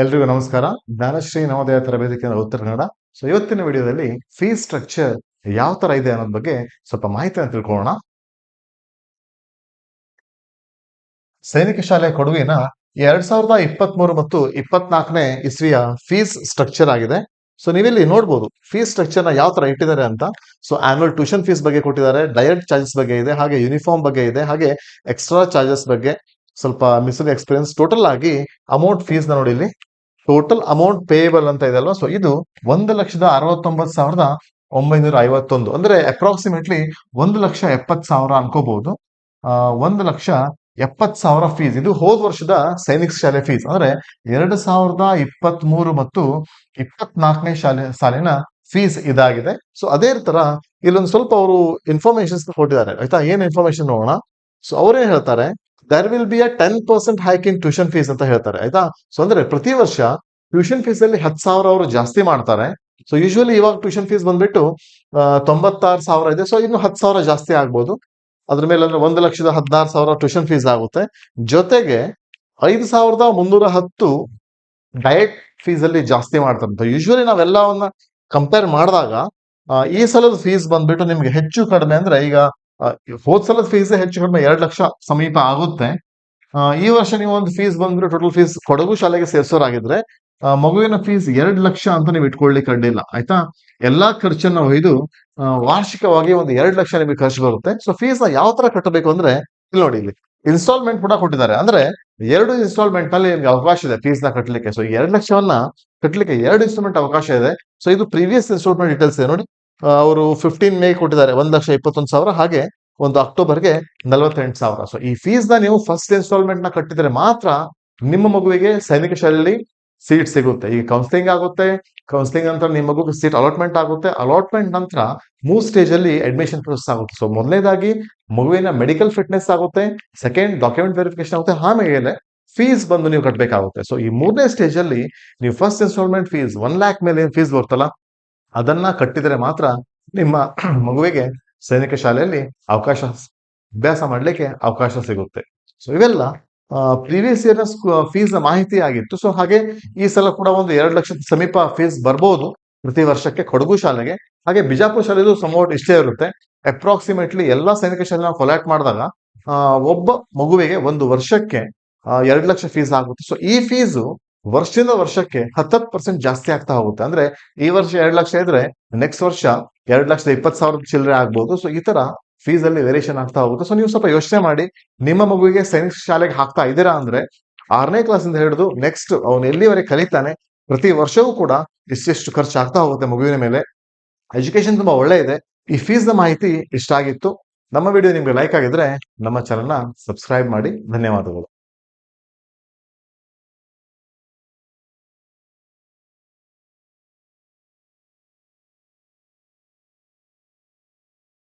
ಎಲ್ರಿಗೂ ನಮಸ್ಕಾರ. ಜ್ಞಾನಶ್ರೀ ನವೋದಯ ತರಬೇತಿ ಕೇಂದ್ರ ಉತ್ತರ ಕನ್ನಡ. ಸೊ ಇವತ್ತಿನ ವಿಡಿಯೋದಲ್ಲಿ ಫೀ ಸ್ಟ್ರಕ್ಚರ್ ಯಾವ ತರ ಇದೆ ಅನ್ನೋದ್ ಬಗ್ಗೆ ಸ್ವಲ್ಪ ಮಾಹಿತಿಯನ್ನು ತಿಳ್ಕೊಳ್ಳೋಣ. ಸೈನಿಕ ಶಾಲೆ ಕೊಡುವಿನ ಎರಡ್ ಸಾವಿರದ ಇಪ್ಪತ್ತ್ ಮೂರು ಮತ್ತು ಇಪ್ಪತ್ನಾಲ್ಕನೇ ಇಸ್ವಿಯ ಫೀಸ್ ಸ್ಟ್ರಕ್ಚರ್ ಆಗಿದೆ. ಸೊ ನೀವಿಲ್ಲಿ ನೋಡ್ಬೋದು ಫೀಸ್ ಸ್ಟ್ರಕ್ಚರ್ನ ಯಾವ ತರ ಇಟ್ಟಿದ್ದಾರೆ ಅಂತ. ಸೊ ಆನ್ಯುವಲ್ ಟ್ಯೂಷನ್ ಫೀಸ್ ಬಗ್ಗೆ ಕೊಟ್ಟಿದ್ದಾರೆ ಡಯಟ್ ಚಾರ್ಜಸ್ ಬಗ್ಗೆ ಇದೆ, ಹಾಗೆ ಯೂನಿಫಾರ್ಮ್ ಬಗ್ಗೆ ಇದೆ, ಹಾಗೆ ಎಕ್ಸ್ಟ್ರಾ ಚಾರ್ಜಸ್ ಬಗ್ಗೆ. ಸ್ವಲ್ಪ ಮಿಸ್ಡ್ ಎಕ್ಸ್ಪೀರಿಯನ್ಸ್. ಟೋಟಲ್ ಆಗಿ ಅಮೌಂಟ್ ಫೀಸ್ನ ನೋಡಿ ಇಲ್ಲಿ. ಟೋಟಲ್ ಅಮೌಂಟ್ ಪೇಯಬಲ್ ಅಂತ ಇದೆ ಅಲ್ವಾ? ಸೊ ಇದು ಒಂದು ಲಕ್ಷದ ಅರವತ್ತೊಂಬತ್ತು ಸಾವಿರದ ಒಂಬೈನೂರ ಐವತ್ತೊಂದು. ಅಂದ್ರೆ ಅಪ್ರಾಕ್ಸಿಮೇಟ್ಲಿ ಒಂದು ಲಕ್ಷ ಎಪ್ಪತ್ ಸಾವಿರ ಅನ್ಕೋಬಹುದು. ಒಂದು ಲಕ್ಷ ಎಪ್ಪತ್ ಸಾವಿರ ಫೀಸ್ ಇದು ಹೋದ ವರ್ಷದ ಸೈನಿಕ ಶಾಲೆ ಫೀಸ್ ಅಂದ್ರೆ ಎರಡು ಸಾವಿರದ ಇಪ್ಪತ್ತ್ ಮೂರು ಮತ್ತು ಇಪ್ಪತ್ನಾಲ್ಕನೇ ಶಾಲೆ, ಸಾಲಿನ ಫೀಸ್ ಇದಾಗಿದೆ. ಸೊ ಅದೇ ತರ ಇಲ್ಲೊಂದು ಸ್ವಲ್ಪ ಅವರು ಇನ್ಫಾರ್ಮೇಶನ್ಸ್ ಕೊಟ್ಟಿದ್ದಾರೆ. ಆಯ್ತಾ? ಏನ್ ಇನ್ಫಾರ್ಮೇಶನ್ ನೋಡೋಣ? ಸೊ ಅವ್ರೇನ್ ಹೇಳ್ತಾರೆ there will be a ten percent hike in tuition fees ಅಂತ ಹೇಳ್ತಾರೆ, ಆಯ್ತಾ? ಸೊ ಅಂದ್ರೆ ಪ್ರತಿ ವರ್ಷ ಟ್ಯೂಷನ್ ಫೀಸ್ ಅಲ್ಲಿ ಹತ್ತು ಸಾವಿರ ಅವರು ಜಾಸ್ತಿ ಮಾಡ್ತಾರೆ. ಸೊ ಯೂಶುವಲಿ ಇವಾಗ ಟ್ಯೂಷನ್ ಫೀಸ್ ಬಂದ್ಬಿಟ್ಟು ತೊಂಬತ್ತಾರು ಸಾವಿರ ಇದೆ. ಸೊ ಇನ್ನು ಹತ್ತು ಸಾವಿರ ಜಾಸ್ತಿ ಆಗ್ಬೋದು. ಅದ್ರ ಮೇಲೆ ಅಂದ್ರೆ ಒಂದು ಲಕ್ಷದ ಹದಿನಾರು ಸಾವಿರ ಟ್ಯೂಷನ್ ಫೀಸ್ ಆಗುತ್ತೆ. ಜೊತೆಗೆ ಐದು ಸಾವಿರದ ಮುನ್ನೂರ ಹತ್ತು ಡಯಟ್ ಫೀಸ್ ಅಲ್ಲಿ ಜಾಸ್ತಿ ಮಾಡ್ತಾರೆ ಯೂಶುವಲಿ ನಾವೆಲ್ಲವನ್ನ ಕಂಪೇರ್ ಮಾಡಿದಾಗ ಈ ಸಲದ ಫೀಸ್ ಬಂದ್ಬಿಟ್ಟು ನಿಮ್ಗೆ ಹೆಚ್ಚು ಕಡಿಮೆ ಅಂದ್ರೆ ಈಗ ಹೋದ್ ಸಲದ ಫೀಸ್ ಹೆಚ್ಚು ಕಡಿಮೆ, ಎರಡು ಲಕ್ಷ ಸಮೀಪ ಆಗುತ್ತೆ. ಈ ವರ್ಷ ನೀವು ಒಂದು ಫೀಸ್ ಬಂದ್ರೆ ಟೋಟಲ್ ಫೀಸ್ ಕೊಡಗು ಶಾಲೆಗೆ ಸೇರ್ಸೋರಾಗಿದ್ರೆ ಮಗುವಿನ ಫೀಸ್ ಎರಡು ಲಕ್ಷ ಅಂತ ನೀವು ಇಟ್ಕೊಳ್ಳಿಕ್ಕೆ ಅಡ್ಡಿಲ್ಲ, ಆಯ್ತಾ? ಎಲ್ಲಾ ಖರ್ಚನ್ನ ಒಯ್ದು ವಾರ್ಷಿಕವಾಗಿ ಒಂದು ಎರಡು ಲಕ್ಷ ನಿಮಗೆ ಖರ್ಚು ಬರುತ್ತೆ. ಸೊ ಫೀಸ್ನ ಯಾವ ತರ ಕಟ್ಟಬೇಕು ಅಂದ್ರೆ, ಇಲ್ಲಿ ನೋಡಿ, ಇಲ್ಲಿ ಇನ್ಸ್ಟಾಲ್ಮೆಂಟ್ ಕೂಡ ಕೊಟ್ಟಿದ್ದಾರೆ. ಅಂದ್ರೆ, ಎರಡು ಇನ್ಸ್ಟಾಲ್ಮೆಂಟ್ನಲ್ಲಿ ನಿಮ್ಗೆ ಅವಕಾಶ ಇದೆ ಫೀಸ್ನ ಕಟ್ಟಲಿಕ್ಕೆ ಸೊ ಎರಡು ಲಕ್ಷವನ್ನ ಕಟ್ಟಲಿಕ್ಕೆ ಎರಡು ಇನ್ಸ್ಟಾಲ್ಮೆಂಟ್ ಅವಕಾಶ ಇದೆ. ಸೊ ಇದು ಪ್ರೀವಿಯಸ್ ಇನ್ಸ್ಟಾಲ್ಮೆಂಟ್ ಡೀಟೇಲ್ಸ್ ಇದೆ ನೋಡಿ. ಅವರು ಫಿಫ್ಟೀನ್ ಮೇ ಕೊಟ್ಟಿದ್ದಾರೆ, ಒಂದ್ ಲಕ್ಷ ಇಪ್ಪತ್ತೊಂದು ಸಾವಿರ, ಹಾಗೆ ಒಂದು ಅಕ್ಟೋಬರ್ಗೆ ನಲವತ್ತೆಂಟು ಸಾವಿರ. ಸೊ ಈ ಫೀಸ್ನ ನೀವು ಫಸ್ಟ್ ಇನ್ಸ್ಟಾಲ್ಮೆಂಟ್ನ ಕಟ್ಟಿದ್ರೆ ಮಾತ್ರ ನಿಮ್ಮ ಮಗುವಿಗೆ ಸೈನಿಕ ಶಾಲೆಯಲ್ಲಿ ಸೀಟ್ ಸಿಗುತ್ತೆ. ಈಗ ಕೌನ್ಸಿಲಿಂಗ್ ಆಗುತ್ತೆ ಕೌನ್ಸಿಲಿಂಗ್ ನಂತರ ನಿಮ್ಮ ಮಗುಗೆ ಸೀಟ್ ಅಲಾಟ್ಮೆಂಟ್ ಆಗುತ್ತೆ. ಅಲಾಟ್ಮೆಂಟ್ ನಂತರ ಮೂರ್ ಸ್ಟೇಜ್ ಅಲ್ಲಿ ಅಡ್ಮಿಷನ್ ಪ್ರೊಸೆಸ್ ಆಗುತ್ತೆ. ಸೊ ಮೊದಲನೇದಾಗಿ ಮಗುವಿನ ಮೆಡಿಕಲ್ ಫಿಟ್ನೆಸ್ ಆಗುತ್ತೆ ಸೆಕೆಂಡ್ ಡಾಕ್ಯುಮೆಂಟ್ ವೆರಿಫಿಕೇಶನ್ ಆಗುತ್ತೆ, ಆಮೇಲೆ ಫೀಸ್ ಬಂದು ನೀವು ಕಟ್ಟಬೇಕಾಗುತ್ತೆ ಸೊ ಈ ಮೂರನೇ ಸ್ಟೇಜ್ ಅಲ್ಲಿ ನೀವು first instalment fees one lakh ಮೇಲೆ ಫೀಸ್ ಬರ್ತಲ್ಲ ಅದನ್ನ ಕಟ್ಟಿದರೆ ಮಾತ್ರ ನಿಮ್ಮ ಮಗುವಿಗೆ ಸೈನಿಕ ಶಾಲೆಯಲ್ಲಿ ಅವಕಾಶ ಅಭ್ಯಾಸ ಮಾಡ್ಲಿಕ್ಕೆ ಅವಕಾಶ ಸಿಗುತ್ತೆ. ಸೊ ಇವೆಲ್ಲ ಪ್ರೀವಿಯಸ್ ಇಯರ್ ಫೀಸ್ ಮಾಹಿತಿ ಆಗಿತ್ತು ಸೊ ಹಾಗೆ ಈ ಸಲ ಕೂಡ ಒಂದು ಎರಡು ಲಕ್ಷದ ಸಮೀಪ ಫೀಸ್ ಬರ್ಬೋದು ಪ್ರತಿ ವರ್ಷಕ್ಕೆ ಕೊಡಗು ಶಾಲೆಗೆ. ಹಾಗೆ ಬಿಜಾಪುರ ಶಾಲೆದು ಸಮೌಟ್ ಇಷ್ಟೇ ಇರುತ್ತೆ. ಅಪ್ರಾಕ್ಸಿಮೇಟ್ಲಿ ಎಲ್ಲಾ ಸೈನಿಕ ಶಾಲೆ ನಾವು ಕೊಲಾಕ್ಟ್ ಮಾಡಿದಾಗ ಒಬ್ಬ ಮಗುವಿಗೆ ಒಂದು ವರ್ಷಕ್ಕೆ ಎರಡು ಲಕ್ಷ ಫೀಸ್ ಆಗುತ್ತೆ. ಸೊ ಈ ಫೀಸು ವರ್ಷದಿಂದ ವರ್ಷಕ್ಕೆ ಹತ್ತತ್ತು ಪರ್ಸೆಂಟ್ ಜಾಸ್ತಿ ಆಗ್ತಾ ಹೋಗುತ್ತೆ. ಅಂದ್ರೆ ಈ ವರ್ಷ ಎರಡು ಲಕ್ಷ ಇದ್ರೆ ನೆಕ್ಸ್ಟ್ ವರ್ಷ ಎರಡು ಲಕ್ಷದ ಇಪ್ಪತ್ತು ಸಾವಿರದ ಚಿಲ್ಲರೆ ಆಗ್ಬೋದು. ಸೊ ಈ ತರ ಫೀಸ್ ಅಲ್ಲಿ ವೇರಿಯೇಷನ್ ಆಗ್ತಾ ಹೋಗುತ್ತೆ. ಸೊ ನೀವು ಸ್ವಲ್ಪ ಯೋಚನೆ ಮಾಡಿ. ನಿಮ್ಮ ಮಗುವಿಗೆ ಸೈನಿಕ್ ಶಾಲೆಗೆ ಹಾಕ್ತಾ ಇದ್ದೀರಾ ಅಂದ್ರೆ ಆರನೇ ಕ್ಲಾಸ್ ಇಂದ ಹಿಡಿದು ನೆಕ್ಸ್ಟ್ ಅವನು ಎಲ್ಲಿವರೆಗೆ ಕಲಿತಾನೆ ಪ್ರತಿ ವರ್ಷವೂ ಕೂಡ ಎಷ್ಟೆಷ್ಟು ಖರ್ಚು ಆಗ್ತಾ ಹೋಗುತ್ತೆ ಮಗುವಿನ ಮೇಲೆ. ಎಜುಕೇಶನ್ ತುಂಬಾ ಒಳ್ಳೆ ಇದೆ. ಈ ಫೀಸ್ನ ಮಾಹಿತಿ ಇಷ್ಟ ಆಗಿತ್ತು. ನಮ್ಮ ವಿಡಿಯೋ ನಿಮ್ಗೆ ಲೈಕ್ ಆಗಿದ್ರೆ ನಮ್ಮ ಚಾನಲ್ನ ಸಬ್ಸ್ಕ್ರೈಬ್ ಮಾಡಿ. ಧನ್ಯವಾದಗಳು.